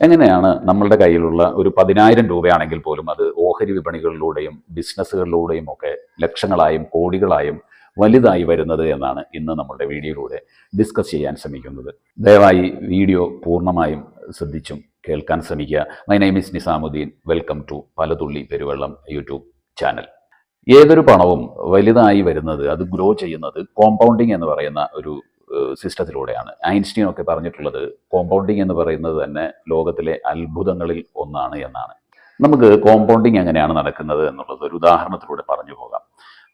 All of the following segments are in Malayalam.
എങ്ങനെയാണ് നമ്മളുടെ കയ്യിലുള്ള ഒരു പതിനായിരം രൂപയാണെങ്കിൽ പോലും അത് ഓഹരി വിപണികളിലൂടെയും ബിസിനസ്സുകളിലൂടെയും ഒക്കെ ലക്ഷങ്ങളായും കോടികളായും വലുതായി വരുന്നത് എന്നാണ് ഇന്ന് നമ്മുടെ വീഡിയോയിലൂടെ ഡിസ്കസ് ചെയ്യാൻ ശ്രമിക്കുന്നത്. ദയവായി വീഡിയോ പൂർണമായും ശ്രദ്ധിച്ചും കേൾക്കാൻ ശ്രമിക്കുക. My name is Nizamuddin. Welcome to Palathulli Peruvellam YouTube channel. ഏതൊരു പണവും വലുതായി വരുന്നത് അത് ഗ്രോ ചെയ്യുന്നത് കോമ്പൗണ്ടിങ് എന്ന് പറയുന്ന ഒരു സിസ്റ്റത്തിലൂടെയാണ്. ഐൻസ്റ്റീൻ ഒക്കെ പറഞ്ഞിട്ടുള്ളത് കോമ്പൗണ്ടിങ് എന്ന് പറയുന്നത് തന്നെ ലോകത്തിലെ അത്ഭുതങ്ങളിൽ ഒന്നാണ് എന്നാണ്. നമുക്ക് കോമ്പൗണ്ടിങ് എങ്ങനെയാണ് നടക്കുന്നത് എന്നുള്ളത് ഒരു ഉദാഹരണത്തിലൂടെ പറഞ്ഞു പോകാം.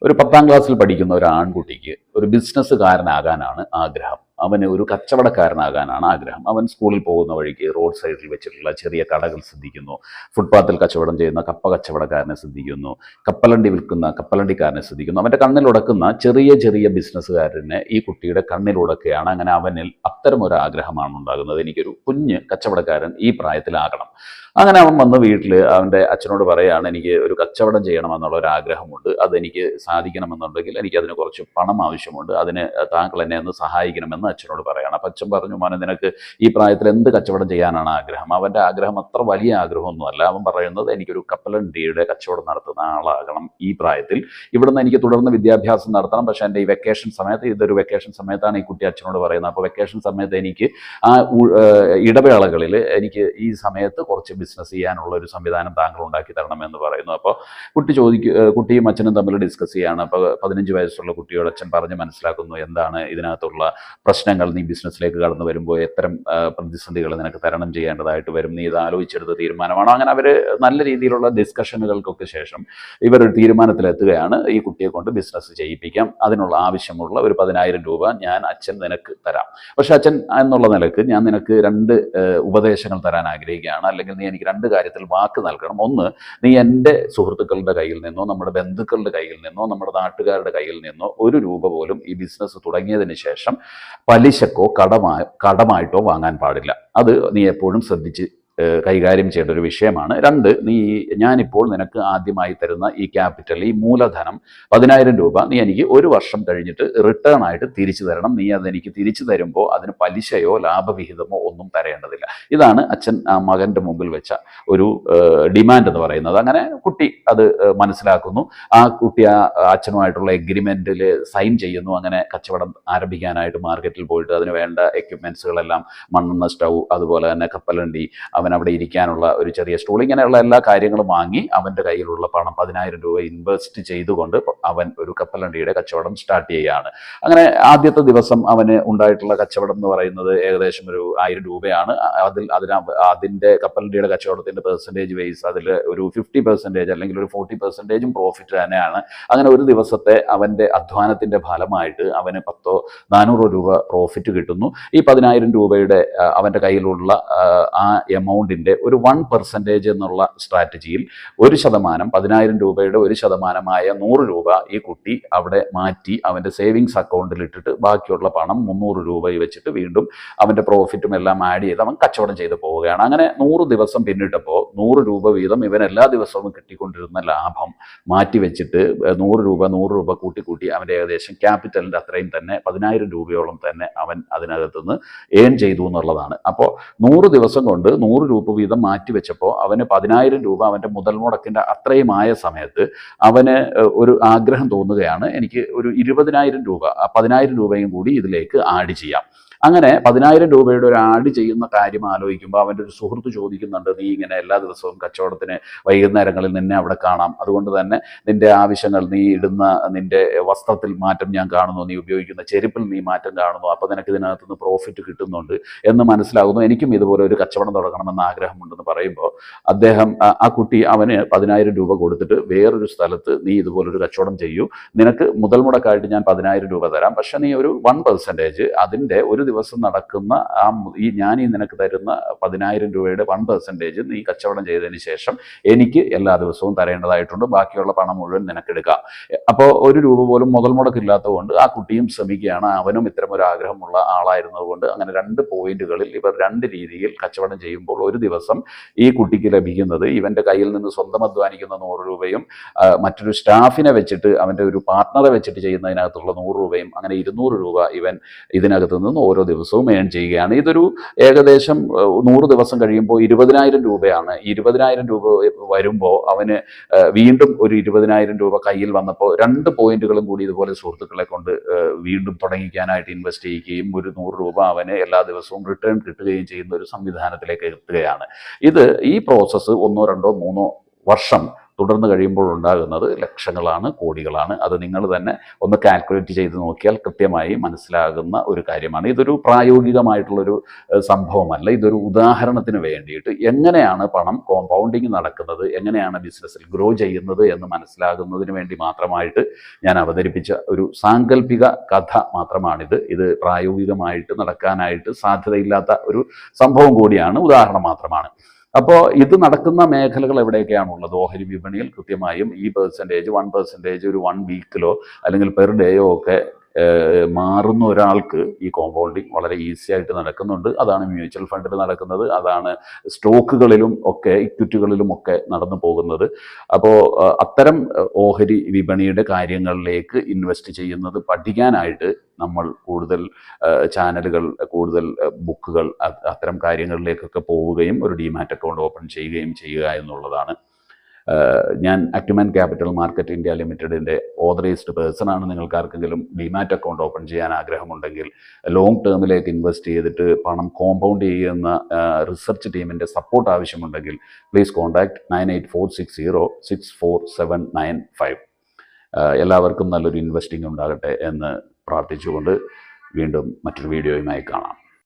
ഒരു പത്താം ക്ലാസ്സിൽ പഠിക്കുന്ന ഒരു ആൺകുട്ടിക്ക് ഒരു ബിസിനസ്സുകാരനാകാനാണ് ആഗ്രഹം. അവന് ഒരു കച്ചവടക്കാരനാകാനാണ് ആഗ്രഹം. അവൻ സ്കൂളിൽ പോകുന്ന വഴിക്ക് റോഡ് സൈഡിൽ വെച്ചിട്ടുള്ള ചെറിയ കടകൾ ശ്രദ്ധിക്കുന്നു ഫുട്പാത്തിൽ കച്ചവടം ചെയ്യുന്ന കപ്പ കച്ചവടക്കാരനെ ശ്രദ്ധിക്കുന്നു കപ്പലണ്ടി വിൽക്കുന്ന കപ്പലണ്ടിക്കാരനെ ശ്രദ്ധിക്കുന്നു അവന്റെ കണ്ണിലുടക്കുന്ന ചെറിയ ചെറിയ ബിസിനസ്സുകാരനെ ഈ കുട്ടിയുടെ കണ്ണിലുടക്കുകയാണ് അങ്ങനെ അവനിൽ അത്തരം ഒരു ആഗ്രഹമാണ് ഉണ്ടാകുന്നത്. എനിക്കൊരു കുഞ്ഞ് കച്ചവടക്കാരൻ ഈ പ്രായത്തിലാകണം. അങ്ങനെ അവൻ വന്ന് വീട്ടിൽ അവന്റെ അച്ഛനോട് പറയുകയാണ് എനിക്ക് ഒരു കച്ചവടം ചെയ്യണമെന്നുള്ള ഒരു ആഗ്രഹമുണ്ട് അതെനിക്ക് സാധിക്കണമെന്നുണ്ടെങ്കിൽ എനിക്ക് അതിന് കുറച്ച് പണം ആവശ്യമുണ്ട്. അതിന് താങ്കൾ എന്നെ ഒന്ന് സഹായിക്കണമെന്ന് അച്ഛനോട് പറയുകയാണ് അപ്പം അച്ഛൻ പറഞ്ഞു മോനെ നിനക്ക് ഈ പ്രായത്തിൽ എന്ത് കച്ചവടം ചെയ്യാനാണ് ആഗ്രഹം? അവന്റെ ആഗ്രഹം അത്ര വലിയ ആഗ്രഹമൊന്നുമല്ല. അവൻ പറയുന്നത് എനിക്കൊരു കപ്പലണ്ടിയുടെ കച്ചവടം നടത്തുന്ന ആളാകണം ഈ പ്രായത്തിൽ. ഇവിടുന്ന് എനിക്ക് തുടർന്ന് വിദ്യാഭ്യാസം നടത്തണം. പക്ഷേ എന്റെ ഈ വെക്കേഷൻ സമയത്ത് ഇതൊരു വെക്കേഷൻ സമയത്താണ് ഈ കുട്ടി അച്ഛനോട് പറയുന്നത്. അപ്പോൾ വെക്കേഷൻ സമയത്ത് എനിക്ക് ആ ഇടവേളകളിൽ എനിക്ക് ഈ സമയത്ത് കുറച്ച് ബിസിനസ് ചെയ്യാനുള്ള ഒരു സംവിധാനം താങ്കൾ ഉണ്ടാക്കി തരണമെന്ന് പറയുന്നു. അപ്പോൾ കുട്ടി ചോദിക്കും കുട്ടിയും അച്ഛനും തമ്മിൽ ഡിസ്കസ് ചെയ്യാണ്. അപ്പോൾ പതിനഞ്ച് വയസ്സുള്ള കുട്ടിയോട് അച്ഛൻ പറഞ്ഞ് മനസ്സിലാക്കുന്നു എന്താണ് ഇതിനകത്തുള്ള പ്രശ്നങ്ങൾ നീ ബിസിനസ്സിലേക്ക് കടന്നു വരുമ്പോൾ എത്തരം പ്രതിസന്ധികൾ നിനക്ക് തരണം ചെയ്യേണ്ടതായിട്ട് വരും? നീ ഇത് ആലോചിച്ചെടുത്ത തീരുമാനമാണോ? അങ്ങനെ അവർ നല്ല രീതിയിലുള്ള ഡിസ്കഷനുകൾക്കൊക്കെ ശേഷം ഇവർ ഒരു തീരുമാനത്തിലെത്തുകയാണ്. ഈ കുട്ടിയെ കൊണ്ട് ബിസിനസ് ചെയ്യിപ്പിക്കാം. അതിനുള്ള ആവശ്യമുള്ള ഒരു പതിനായിരം രൂപ ഞാൻ അച്ഛൻ നിനക്ക് തരാം. പക്ഷെ അച്ഛൻ എന്നുള്ള നിലയ്ക്ക് ഞാൻ നിനക്ക് രണ്ട് ഉപദേശങ്ങൾ തരാൻ ആഗ്രഹിക്കുകയാണ്. അല്ലെങ്കിൽ നീ എനിക്ക് രണ്ട് കാര്യത്തിൽ വാക്ക് നൽകണം. ഒന്ന് നീ എന്റെ സുഹൃത്തുക്കളുടെ കയ്യിൽ നിന്നോ നമ്മുടെ ബന്ധുക്കളുടെ കയ്യിൽ നിന്നോ നമ്മുടെ നാട്ടുകാരുടെ കയ്യിൽ നിന്നോ ഒരു രൂപ പോലും ഈ ബിസിനസ് തുടങ്ങിയതിന് ശേഷം പലിശക്കോ കടമാ കടമായിട്ടോ വാങ്ങാൻ പാടില്ല. അത് നീ എപ്പോഴും ശ്രദ്ധിച്ച് കൈകാര്യം ചെയ്യേണ്ട ഒരു വിഷയമാണ്. രണ്ട് നീ ഞാനിപ്പോൾ നിനക്ക് ആദ്യമായി തരുന്ന ഈ ക്യാപിറ്റൽ ഈ മൂലധനം പതിനായിരം രൂപ നീ എനിക്ക് ഒരു വർഷം കഴിഞ്ഞിട്ട് റിട്ടേൺ ആയിട്ട് തിരിച്ചു തരണം. നീ അതെനിക്ക് തിരിച്ചു തരുമ്പോൾ അതിന് പലിശയോ ലാഭവിഹിതമോ ഒന്നും തരേണ്ടതില്ല. ഇതാണ് അച്ഛൻ ആ മകന്റെ മുമ്പിൽ വെച്ച ഒരു ഡിമാൻഡ് എന്ന് പറയുന്നത്. അങ്ങനെ കുട്ടി അത് മനസ്സിലാക്കുന്നു. ആ കുട്ടി ആ അച്ഛനുമായിട്ടുള്ള എഗ്രിമെന്റിൽ സൈൻ ചെയ്യുന്നു. അങ്ങനെ കച്ചവടം ആരംഭിക്കാനായിട്ട് മാർക്കറ്റിൽ പോയിട്ട് അതിന് വേണ്ട എക്യുപ്മെൻസുകളെല്ലാം മണ്ണെണ്ണ സ്റ്റൗ അതുപോലെ തന്നെ കപ്പലണ്ടി അവൻ അവിടെ ഇരിക്കാനുള്ള ഒരു ചെറിയ സ്റ്റൂൾ ഇങ്ങനെയുള്ള എല്ലാ കാര്യങ്ങളും വാങ്ങി അവന്റെ കയ്യിലുള്ള പണം പതിനായിരം രൂപ ഇൻവെസ്റ്റ് ചെയ്തുകൊണ്ട് അവൻ ഒരു കപ്പലണ്ടിയുടെ കച്ചവടം സ്റ്റാർട്ട് ചെയ്യുകയാണ്. അങ്ങനെ ആദ്യത്തെ ദിവസം അവന് ഉണ്ടായിട്ടുള്ള കച്ചവടം എന്ന് പറയുന്നത് ഏകദേശം ഒരു ആയിരം രൂപയാണ്. അതിൽ അതിന് അതിന്റെ കപ്പലണ്ടിയുടെ കച്ചവടത്തിന്റെ പെർസെന്റേജ് വൈസ് അതിൽ ഒരു ഫിഫ്റ്റി പെർസെന്റേജ് അല്ലെങ്കിൽ ഒരു ഫോർട്ടി പെർസെന്റേജും പ്രോഫിറ്റ് തന്നെയാണ്. അങ്ങനെ ഒരു ദിവസത്തെ അവന്റെ അധ്വാനത്തിന്റെ ഫലമായിട്ട് അവന് പത്തോ നാനൂറോ രൂപ പ്രോഫിറ്റ് കിട്ടുന്നു. ഈ പതിനായിരം രൂപയുടെ അവന്റെ കയ്യിലുള്ള ആ, ആ എമൗണ്ടിന്റെ ഒരു വൺ പെർസെന്റേജ് എന്നുള്ള സ്ട്രാറ്റജിയിൽ ഒരു ശതമാനം പതിനായിരം രൂപയുടെ ഒരു ശതമാനമായ നൂറ് രൂപ ഈ കുട്ടി അവിടെ മാറ്റി അവന്റെ സേവിങ്സ് അക്കൗണ്ടിൽ ഇട്ടിട്ട് ബാക്കിയുള്ള പണം മുന്നൂറ് രൂപ വെച്ചിട്ട് വീണ്ടും അവന്റെ പ്രോഫിറ്റും എല്ലാം ആഡ് ചെയ്ത് അവൻ കച്ചവടം ചെയ്ത് പോവുകയാണ്. അങ്ങനെ നൂറ് ദിവസം പിന്നിട്ടപ്പോൾ നൂറ് രൂപ വീതം ഇവൻ എല്ലാ ദിവസവും കിട്ടിക്കൊണ്ടിരുന്ന ലാഭം മാറ്റി വെച്ചിട്ട് നൂറ് രൂപ നൂറ് രൂപ കൂട്ടി കൂട്ടി അവന്റെ ഏകദേശം ക്യാപിറ്റലിന്റെ അത്രയും തന്നെ പതിനായിരം രൂപയോളം തന്നെ അവൻ അതിനകത്തുനിന്ന് ഏൺ ചെയ്തു എന്നുള്ളതാണ്. അപ്പോൾ നൂറ് ദിവസം കൊണ്ട് നൂറ് രൂപ വീതം മാറ്റിവെച്ചപ്പോൾ അവന് പതിനായിരം രൂപ അവന്റെ മുതൽ മുടക്കിന്റെ അത്രയും ആയ സമയത്ത് അവന് ഒരു ആഗ്രഹം തോന്നുകയാണ് എനിക്ക് ഒരു ഇരുപതിനായിരം രൂപ പതിനായിരം രൂപയും കൂടി ഇതിലേക്ക് ആഡ് ചെയ്യാം. അങ്ങനെ പതിനായിരം രൂപയുടെ ഒരു ആഡ് ചെയ്യുന്ന കാര്യം ആലോചിക്കുമ്പോൾ അവന്റെ ഒരു സുഹൃത്ത് ചോദിക്കുന്നുണ്ട് നീ ഇങ്ങനെ എല്ലാ ദിവസവും കച്ചവടത്തിന് വൈകുന്നേരങ്ങളിൽ നിന്നെ അവിടെ കാണാം. അതുകൊണ്ട് തന്നെ നിന്റെ ആവശ്യങ്ങൾ നീ ഇടുന്ന നിന്റെ വസ്ത്രത്തിൽ മാറ്റം ഞാൻ കാണുന്നു നീ ഉപയോഗിക്കുന്ന ചെരുപ്പിൽ നീ മാറ്റം കാണുന്നു അപ്പോൾ നിനക്ക് ഇതിനകത്ത് നിന്ന് പ്രോഫിറ്റ് കിട്ടുന്നുണ്ട് എന്ന് മനസ്സിലാകുന്നു. എനിക്കും ഇതുപോലെ ഒരു കച്ചവടം തുടങ്ങണമെന്ന് ആഗ്രഹമുണ്ടെന്ന് പറയുമ്പോൾ അദ്ദേഹം ആ- കുട്ടി അവന് പതിനായിരം രൂപ കൊടുത്തിട്ട് വേറൊരു സ്ഥലത്ത് നീ ഇതുപോലൊരു കച്ചവടം ചെയ്യൂ. നിനക്ക് മുതൽ മുടക്കായിട്ട് ഞാൻ പതിനായിരം രൂപ തരാം. പക്ഷെ നീ ഒരു വൺ പെർസെന്റേജ് അതിന്റെ ഒരു ദിവസം നടക്കുന്ന ആ ഈ ഞാൻ ഈ നിനക്ക് തരുന്ന പതിനായിരം രൂപയുടെ വൺ പെർസെന്റേജ് നീ കച്ചവടം ചെയ്തതിന് ശേഷം എനിക്ക് എല്ലാ ദിവസവും തരേണ്ടതായിട്ടുണ്ട്. ബാക്കിയുള്ള പണം മുഴുവൻ നിനക്കെടുക്കാം അപ്പോൾ ഒരു രൂപ പോലും മുതൽ മുടക്കില്ലാത്തതുകൊണ്ട് ആ കുട്ടിയും ശ്രമിക്കുകയാണ്. അവനും ഇത്തരം ഒരു ആഗ്രഹമുള്ള ആളായിരുന്നതുകൊണ്ട് അങ്ങനെ രണ്ട് പോയിന്റുകളിൽ ഇവർ രണ്ട് രീതിയിൽ കച്ചവടം ചെയ്യുമ്പോൾ ഒരു ദിവസം ഈ കുട്ടിക്ക് ലഭിക്കുന്നത് ഇവന്റെ കയ്യിൽ നിന്ന് സ്വന്തം അധ്വാനിക്കുന്ന നൂറ് രൂപയും മറ്റൊരു സ്റ്റാഫിനെ വെച്ചിട്ട് അവന്റെ ഒരു പാർട്ട്ണറെ വെച്ചിട്ട് ചെയ്യുന്നതിനകത്തുള്ള നൂറ് രൂപയും അങ്ങനെ ഇരുന്നൂറ് രൂപ ഇവൻ ഇതിനകത്ത് നിന്ന് ഓരോ ഓരോ ദിവസവും ഏൺ ചെയ്യുകയാണ്. ഇതൊരു ഏകദേശം നൂറ് ദിവസം കഴിയുമ്പോൾ ഇരുപതിനായിരം രൂപയാണ്. ഇരുപതിനായിരം രൂപ വരുമ്പോൾ അവന് വീണ്ടും ഒരു ഇരുപതിനായിരം രൂപ കയ്യിൽ വന്നപ്പോൾ രണ്ട് പോയിന്റുകളും കൂടി ഇതുപോലെ സുഹൃത്തുക്കളെ കൊണ്ട് വീണ്ടും തുടങ്ങിക്കാനായിട്ട് ഇൻവെസ്റ്റ് ചെയ്യുകയും ഒരു നൂറ് രൂപ അവന് എല്ലാ ദിവസവും റിട്ടേൺ കിട്ടുകയും ചെയ്യുന്ന ഒരു സംവിധാനത്തിലേക്ക് എത്തുകയാണ്. ഇത് ഈ പ്രോസസ്സ് ഒന്നോ രണ്ടോ മൂന്നോ വർഷം തുടർന്ന് കഴിയുമ്പോൾ ഉണ്ടാകുന്നത് ലക്ഷങ്ങളാണ് കോടികളാണ്. അത് നിങ്ങൾ തന്നെ ഒന്ന് കാൽക്കുലേറ്റ് ചെയ്ത് നോക്കിയാൽ കൃത്യമായി മനസ്സിലാകുന്ന ഒരു കാര്യമാണ്. ഇതൊരു പ്രായോഗികമായിട്ടുള്ളൊരു സംഭവമല്ല. ഇതൊരു ഉദാഹരണത്തിന് വേണ്ടിയിട്ട് എങ്ങനെയാണ് പണം കോമ്പൗണ്ടിങ് നടക്കുന്നത് എങ്ങനെയാണ് ബിസിനസ്സിൽ ഗ്രോ ചെയ്യുന്നത് എന്ന് മനസ്സിലാകുന്നതിന് വേണ്ടി മാത്രമായിട്ട് ഞാൻ അവതരിപ്പിച്ച ഒരു സാങ്കല്പിക കഥ മാത്രമാണിത്. ഇത് പ്രായോഗികമായിട്ട് നടക്കാനായിട്ട് സാധ്യതയില്ലാത്ത ഒരു സംഭവം കൂടിയാണ്. ഉദാഹരണം മാത്രമാണ്. അപ്പോൾ ഇത് നടക്കുന്ന മേഖലകൾ എവിടെയൊക്കെയാണുള്ളത്? ഓഹരി വിപണിയിൽ കൃത്യമായും ഈ പെർസെന്റേജ് വൺ പെർസെന്റേജ് ഒരു വൺ വീക്കിലോ അല്ലെങ്കിൽ പെർ ഡേയോ ഒക്കെ മാറുന്ന ഒരാൾക്ക് ഈ കോമ്പൗണ്ടിങ് വളരെ ഈസി ആയിട്ട് നടക്കുന്നുണ്ട്. അതാണ് മ്യൂച്വൽ ഫണ്ടിൽ നടക്കുന്നത്. അതാണ് സ്റ്റോക്കുകളിലും ഒക്കെ ഇക്വിറ്റികളിലും ഒക്കെ നടന്നു പോകുന്നത്. അപ്പോൾ അത്തരം ഓഹരി വിപണിയുടെ കാര്യങ്ങളിലേക്ക് ഇൻവെസ്റ്റ് ചെയ്യുന്നത് പഠിക്കാനായിട്ട് നമ്മൾ കൂടുതൽ ചാനലുകൾ കൂടുതൽ ബുക്കുകൾ അത്തരം കാര്യങ്ങളിലേക്കൊക്കെ പോവുകയും ഒരു ഡിമാറ്റ് അക്കൗണ്ട് ഓപ്പൺ ചെയ്യുകയും ചെയ്യുക എന്നുള്ളതാണ് ഞാൻ അക്യുമൻ ക്യാപിറ്റൽ മാർക്കറ്റ് ഇന്ത്യ ലിമിറ്റഡിന്റെ ഓതറൈസ്ഡ് പേഴ്സൺ ആണ്. നിങ്ങൾക്ക് ആർക്കെങ്കിലും ഡിമാറ്റ് അക്കൗണ്ട് ഓപ്പൺ ചെയ്യാൻ ആഗ്രഹമുണ്ടെങ്കിൽ ലോങ് ടേമിലേക്ക് ഇൻവെസ്റ്റ് ചെയ്തിട്ട് പണം കോമ്പൗണ്ട് ചെയ്യുന്ന റിസർച്ച് ടീമിന്റെ സപ്പോർട്ട് ആവശ്യമുണ്ടെങ്കിൽ please contact nine eight four six zero six four seven nine five എല്ലാവർക്കും നല്ലൊരു ഇൻവെസ്റ്റിംഗ് ഉണ്ടാകട്ടെ എന്ന് പ്രാർത്ഥിച്ചുകൊണ്ട് വീണ്ടും മറ്റൊരു വീഡിയോയുമായി കാണാം.